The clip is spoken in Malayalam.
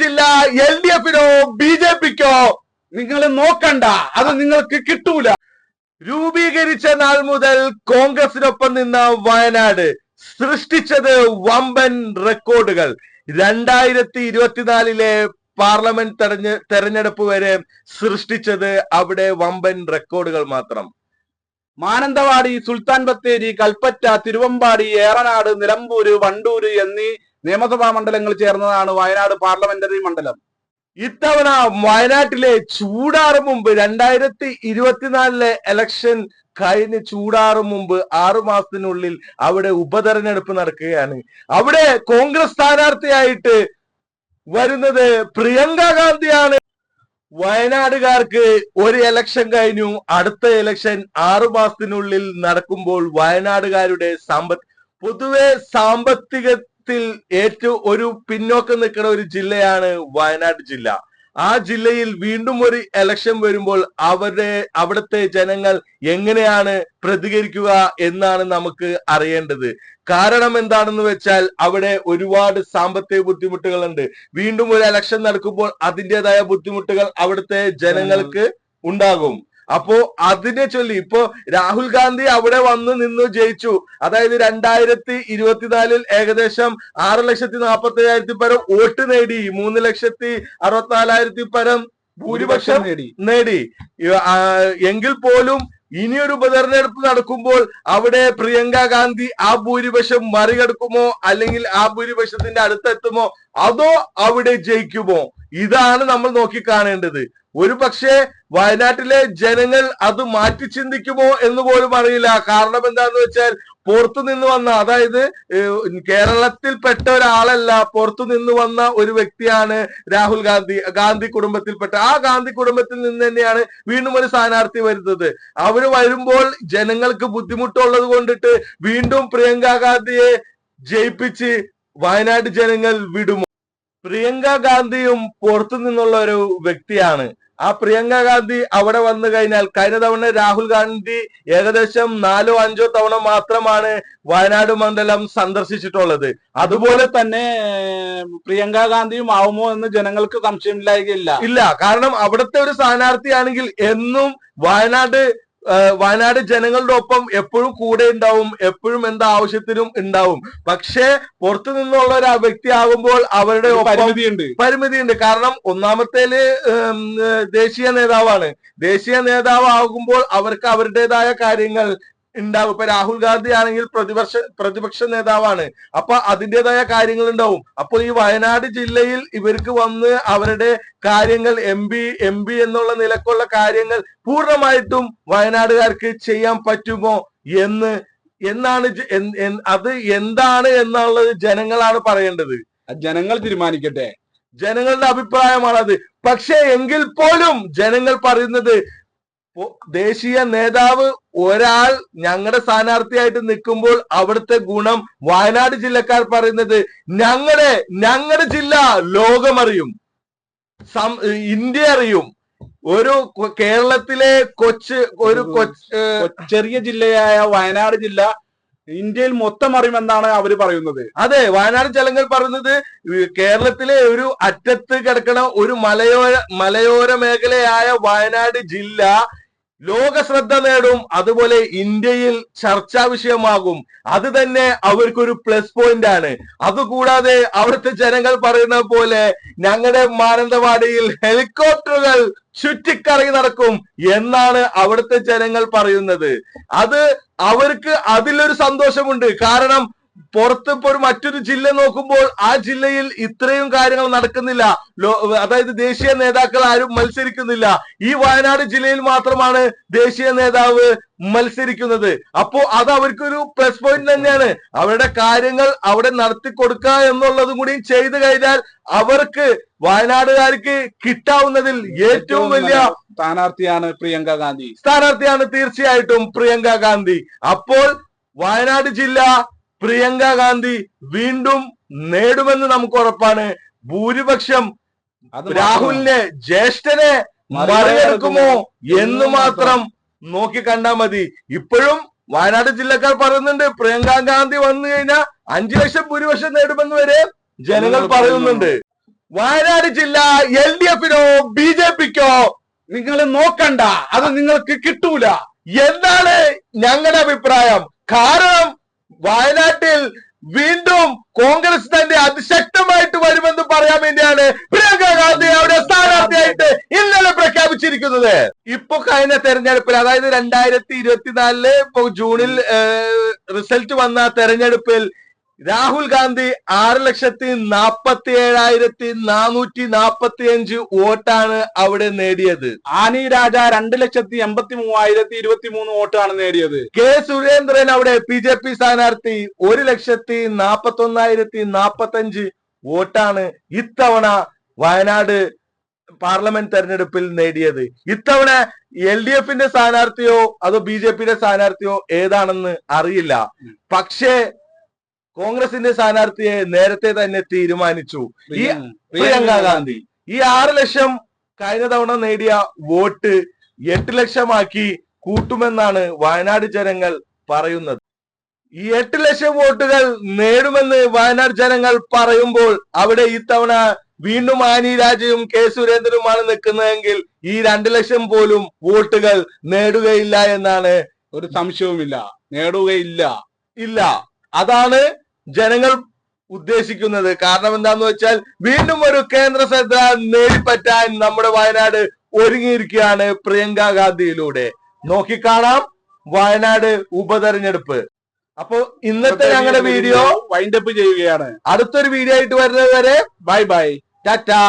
ജില്ല എൽ ഡി എഫിനോ ബി ജെ പിക്കോ നിങ്ങൾ നോക്കണ്ട. അത് നിങ്ങൾക്ക് കിട്ടൂല. രൂപീകരിച്ച നാൾ മുതൽ കോൺഗ്രസിനൊപ്പം നിന്ന വയനാട് സൃഷ്ടിച്ചത് വമ്പൻ റെക്കോർഡുകൾ. രണ്ടായിരത്തി ഇരുപത്തിനാലിലെ പാർലമെന്റ് തെരഞ്ഞ് തെരഞ്ഞെടുപ്പ് വരെ സൃഷ്ടിച്ചത് അവിടെ വമ്പൻ റെക്കോർഡുകൾ മാത്രം. മാനന്തവാടി സുൽത്താൻ ബത്തേരി കൽപ്പറ്റ തിരുവമ്പാടി ഏറനാട് നിലമ്പൂര് വണ്ടൂര് എന്നീ നിയമസഭാ മണ്ഡലങ്ങൾ ചേർന്നതാണ് വയനാട് പാർലമെന്ററി മണ്ഡലം. ഇത്തവണ വയനാട്ടിലെ ചൂടാറ് മുമ്പ് രണ്ടായിരത്തി ഇരുപത്തിനാലിലെ എലക്ഷൻ കഴിഞ്ഞ് ചൂടാറ് മുമ്പ് ആറു മാസത്തിനുള്ളിൽ അവിടെ ഉപതെരഞ്ഞെടുപ്പ് നടക്കുകയാണ്. അവിടെ കോൺഗ്രസ് സ്ഥാനാർത്ഥിയായിട്ട് വരുന്നത് പ്രിയങ്ക ഗാന്ധിയാണ്. വയനാടുകാർക്ക് ഒരു എലക്ഷൻ കഴിഞ്ഞു അടുത്ത എലക്ഷൻ ആറു മാസത്തിനുള്ളിൽ നടക്കുമ്പോൾ വയനാടുകാരുടെ സാമ്പത്തിക പൊതുവെ സാമ്പത്തികത്തിൽ ഏറ്റവും ഒരു പിന്നോക്കം നിൽക്കുന്ന ഒരു ജില്ലയാണ് വയനാട് ജില്ല. ആ ജില്ലയിൽ വീണ്ടും ഒരു എലക്ഷൻ വരുമ്പോൾ അവരുടെ അവിടുത്തെ ജനങ്ങൾ എങ്ങനെയാണ് പ്രതികരിക്കുക എന്നാണ് നമുക്ക് അറിയേണ്ടത്. കാരണം എന്താണെന്ന് വെച്ചാൽ അവിടെ ഒരുപാട് സാമ്പത്തിക ബുദ്ധിമുട്ടുകളുണ്ട്. വീണ്ടും ഒരു എലക്ഷൻ നടക്കുമ്പോൾ അതിന്റെതായ ബുദ്ധിമുട്ടുകൾ അവിടുത്തെ ജനങ്ങൾക്ക് ഉണ്ടാകും. അപ്പോ അതിനെ ചൊല്ലി. ഇപ്പോ രാഹുൽ ഗാന്ധി അവിടെ വന്ന് നിന്ന് ജയിച്ചു. അതായത് രണ്ടായിരത്തി ഇരുപത്തിനാലിൽ ഏകദേശം ആറ് ലക്ഷത്തി നാൽപ്പത്തി അയ്യായിരത്തി പരം വോട്ട് നേടി. മൂന്ന് ലക്ഷത്തി അറുപത്തിനാലായിരത്തി പരം ഭൂരിപക്ഷം നേടി. നേടി. എങ്കിൽ പോലും ഇനിയൊരു ഉപതെരഞ്ഞെടുപ്പ് നടക്കുമ്പോൾ അവിടെ പ്രിയങ്ക ഗാന്ധി ആ ഭൂരിപക്ഷം മറികടക്കുമോ? അല്ലെങ്കിൽ ആ ഭൂരിപക്ഷത്തിന്റെ അടുത്തെത്തുമോ? അതോ അവിടെ ജയിക്കുമോ? ഇതാണ് നമ്മൾ നോക്കിക്കാണേണ്ടത്. ഒരു പക്ഷേ വയനാട്ടിലെ ജനങ്ങൾ അത് മാറ്റി ചിന്തിക്കുമോ എന്ന് പോലും അറിയില്ല. കാരണം എന്താന്ന് വെച്ചാൽ പുറത്തു നിന്ന് വന്ന അതായത് കേരളത്തിൽ കേരളത്തിൽപ്പെട്ട ഒരാളല്ല പുറത്തു നിന്ന് വന്ന ഒരു വ്യക്തിയാണ് രാഹുൽ ഗാന്ധി ഗാന്ധി കുടുംബത്തിൽപ്പെട്ട. ആ ഗാന്ധി കുടുംബത്തിൽ നിന്ന് തന്നെയാണ് വീണ്ടും ഒരു സ്ഥാനാർത്ഥി വരുന്നത്. അവർ വരുമ്പോൾ ജനങ്ങൾക്ക് ബുദ്ധിമുട്ടുള്ളത് കൊണ്ടിട്ട് വീണ്ടും പ്രിയങ്ക ഗാന്ധിയെ ജയിപ്പിച്ച് വയനാട് ജനങ്ങൾ വിടുമോ? പ്രിയങ്ക ഗാന്ധിയും പുറത്തു നിന്നുള്ള ഒരു വ്യക്തിയാണ്. ആ പ്രിയങ്ക ഗാന്ധി അവിടെ വന്നു കഴിഞ്ഞാൽ കഴിഞ്ഞ തവണ രാഹുൽ ഗാന്ധി ഏകദേശം നാലോ അഞ്ചോ തവണ മാത്രമാണ് വയനാട് മണ്ഡലം സന്ദർശിച്ചിട്ടുള്ളത്. അതുപോലെ തന്നെ പ്രിയങ്ക ഗാന്ധിയും ആവുമോ എന്ന് ജനങ്ങൾക്ക് സംശയമില്ലായികയില്ല. ഇല്ല കാരണം അവിടുത്തെ ഒരു സ്ഥാനാർത്ഥിയാണെങ്കിൽ എന്നും വയനാട് വയനാട് ജനങ്ങളുടെ ഒപ്പം എപ്പോഴും കൂടെ ഉണ്ടാവും എപ്പോഴും എന്താ ആവശ്യത്തിനും ഉണ്ടാവും. പക്ഷേ പുറത്തു നിന്നുള്ള ഒരു വ്യക്തി ആകുമ്പോൾ അവരുടെ പരിമിതിയുണ്ട്. പരിമിതിയുണ്ട്. കാരണം ഒന്നാമത്തേൽ ദേശീയ നേതാവാണ്. ദേശീയ നേതാവ് ആകുമ്പോൾ അവർക്ക് അവരുടേതായ കാര്യങ്ങൾ ഉണ്ടാവും. ഇപ്പൊ രാഹുൽ ഗാന്ധി ആണെങ്കിൽ പ്രതിപക്ഷ പ്രതിപക്ഷ നേതാവാണ്. അപ്പൊ അതിന്റെതായ കാര്യങ്ങൾ ഉണ്ടാവും. അപ്പൊ ഈ വയനാട് ജില്ലയിൽ ഇവർക്ക് വന്ന് അവരുടെ കാര്യങ്ങൾ എം പി എം പി എന്നുള്ള നിലക്കുള്ള കാര്യങ്ങൾ പൂർണമായിട്ടും വയനാടുകാർക്ക് ചെയ്യാൻ പറ്റുമോ എന്ന് എന്നാണ് അത് എന്താണ് എന്നുള്ളത് ജനങ്ങളാണ് പറയേണ്ടത്. ജനങ്ങൾ തീരുമാനിക്കട്ടെ. ജനങ്ങളുടെ അഭിപ്രായമാണത് പക്ഷേ എങ്കിൽ പോലും ജനങ്ങൾ പറയുന്നത് ദേശീയ നേതാവ് ഒരാൾ ഞങ്ങളുടെ സ്ഥാനാർത്ഥിയായിട്ട് നിൽക്കുമ്പോൾ അവിടുത്തെ ഗുണം വയനാട് ജില്ലക്കാർ പറയുന്നത് ഞങ്ങളുടെ ഞങ്ങളുടെ ജില്ല ലോകമറിയും. ഇന്ത്യ അറിയും. ഒരു കേരളത്തിലെ കൊച്ച് ഒരു കൊച്ച് ചെറിയ ജില്ലയായ വയനാട് ജില്ല ഇന്ത്യയിൽ മൊത്തം അറിയുമെന്നാണ് അവർ പറയുന്നത്. അതെ വയനാട് ജനങ്ങൾ പറയുന്നത് കേരളത്തിലെ ഒരു അറ്റത്ത് കിടക്കണ ഒരു മലയോര മലയോര മേഖലയായ വയനാട് ജില്ല ലോക ശ്രദ്ധ നേടും അതുപോലെ ഇന്ത്യയിൽ ചർച്ചാ വിഷയമാകും. അത് തന്നെ അവർക്കൊരു പ്ലസ് പോയിന്റ് ആണ്. അതുകൂടാതെ അവിടുത്തെ ജനങ്ങൾ പറയുന്ന പോലെ ഞങ്ങളുടെ മാനന്തവാടിയിൽ ഹെലികോപ്റ്ററുകൾ ചുറ്റിക്കറങ്ങി നടക്കും എന്നാണ് അവിടുത്തെ ജനങ്ങൾ പറയുന്നത്. അത് അവർക്ക് അതിലൊരു സന്തോഷമുണ്ട്. കാരണം പുറത്ത് ഇപ്പോൾ ഒരു മറ്റൊരു ജില്ല നോക്കുമ്പോൾ ആ ജില്ലയിൽ ഇത്രയും കാര്യങ്ങൾ നടക്കുന്നില്ല. അതായത് ദേശീയ നേതാക്കൾ ആരും മത്സരിക്കുന്നില്ല. ഈ വയനാട് ജില്ലയിൽ മാത്രമാണ് ദേശീയ നേതാവ് മത്സരിക്കുന്നത്. അപ്പോ അത് അവർക്കൊരു പ്ലസ് പോയിന്റ് തന്നെയാണ്. അവരുടെ കാര്യങ്ങൾ അവിടെ നടത്തി കൊടുക്കുക എന്നുള്ളതും കൂടി ചെയ്തു കഴിഞ്ഞാൽ അവർക്ക് വയനാടുകാർക്ക് കിട്ടാവുന്നതിൽ ഏറ്റവും വലിയ സ്ഥാനാർത്ഥിയാണ് പ്രിയങ്ക ഗാന്ധി. സ്ഥാനാർത്ഥിയാണ് തീർച്ചയായിട്ടും പ്രിയങ്ക ഗാന്ധി. അപ്പോൾ വയനാട് ജില്ല പ്രിയങ്ക ഗാന്ധി വീണ്ടും നേടുമെന്ന് നമുക്ക് ഉറപ്പാണ് ഭൂരിപക്ഷം രാഹുലിനെ ജ്യേഷ്ഠനെ മറികടക്കുമോ എന്ന് മാത്രം നോക്കി കണ്ടാ മതി. ഇപ്പോഴും വയനാട് ജില്ലക്കാർ പറയുന്നുണ്ട് പ്രിയങ്ക ഗാന്ധി വന്നു കഴിഞ്ഞാൽ അഞ്ചു ലക്ഷം ഭൂരിപക്ഷം നേടുമെന്ന് വരെ ജനങ്ങൾ പറയുന്നുണ്ട്. വയനാട് ജില്ല എൽ ഡി എഫിനോ ബി ജെ പിക്കോ നിങ്ങൾ നോക്കണ്ട. അത് നിങ്ങൾക്ക് കിട്ടൂല. എന്താണ് ഞങ്ങളുടെ അഭിപ്രായം? കാരണം വയനാട്ടിൽ വീണ്ടും കോൺഗ്രസ് തന്നെ അതിശക്തമായിട്ട് വരുമെന്ന് പറയാൻ വേണ്ടിയാണ് പ്രിയങ്ക ഗാന്ധി അവിടെ സ്ഥാനാർത്ഥിയായിട്ട് ഇന്നലെ പ്രഖ്യാപിച്ചിരിക്കുന്നത്. ഇപ്പൊ കഴിഞ്ഞ തെരഞ്ഞെടുപ്പിൽ അതായത് രണ്ടായിരത്തി ഇരുപത്തിനാലിൽ ഇപ്പൊ ജൂണിൽ റിസൾട്ട് വന്ന തെരഞ്ഞെടുപ്പിൽ രാഹുൽ ഗാന്ധി ആറ് ലക്ഷത്തി നാപ്പത്തി ഏഴായിരത്തി നാനൂറ്റി നാപ്പത്തി അഞ്ച് വോട്ടാണ് അവിടെ നേടിയത്. ആനി രാജ രണ്ട് ലക്ഷത്തി എൺപത്തി മൂവായിരത്തി ഇരുപത്തി മൂന്ന് വോട്ടാണ് നേടിയത്. കെ സുരേന്ദ്രൻ അവിടെ ബി ജെ പി സ്ഥാനാർത്ഥി ഒരു ലക്ഷത്തി നാപ്പത്തി ഒന്നായിരത്തി നാപ്പത്തി അഞ്ച് വോട്ടാണ് ഇത്തവണ വയനാട് പാർലമെന്റ് തെരഞ്ഞെടുപ്പിൽ നേടിയത്. ഇത്തവണ എൽ ഡി എഫിന്റെ സ്ഥാനാർത്ഥിയോ അതോ ബി ജെ പിയുടെ സ്ഥാനാർത്ഥിയോ ഏതാണെന്ന് അറിയില്ല. പക്ഷേ കോൺഗ്രസിന്റെ സ്ഥാനാർത്ഥിയെ നേരത്തെ തന്നെ തീരുമാനിച്ചു. ഈ പ്രിയങ്ക ഗാന്ധി. ഈ ആറ് ലക്ഷം കഴിഞ്ഞ തവണ നേടിയ വോട്ട് എട്ട് ലക്ഷമാക്കി കൂട്ടുമെന്നാണ് വയനാട് ജനങ്ങൾ പറയുന്നത്. ഈ എട്ട് ലക്ഷം വോട്ടുകൾ നേടുമെന്ന് വയനാട് ജനങ്ങൾ പറയുമ്പോൾ അവിടെ ഇത്തവണ വീണ്ടും ആനി രാജയും കെ സുരേന്ദ്രനുമാണ് നിൽക്കുന്നതെങ്കിൽ ഈ രണ്ട് ലക്ഷം പോലും വോട്ടുകൾ നേടുകയില്ല എന്നാണ് ഒരു സംശയവുമില്ല. നേടുകയില്ല. ഇല്ല. അതാണ് ജനങ്ങൾ ഉദ്ദേശിക്കുന്നത്. കാരണം എന്താന്ന് വെച്ചാൽ വീണ്ടും ഒരു കേന്ദ്ര ശ്രദ്ധ നേടിപ്പറ്റാൻ നമ്മുടെ വയനാട് ഒരുങ്ങിയിരിക്കുകയാണ് പ്രിയങ്ക ഗാന്ധിയിലൂടെ. നോക്കിക്കാണാം വയനാട് ഉപതെരഞ്ഞെടുപ്പ്. അപ്പോ ഇന്നത്തെ ഞങ്ങളുടെ വീഡിയോ വൈൻഡപ്പ് ചെയ്യുകയാണ്. അടുത്തൊരു വീഡിയോ ആയിട്ട് വരുന്നത് വരെ ബൈ ബൈ. ടാറ്റാ.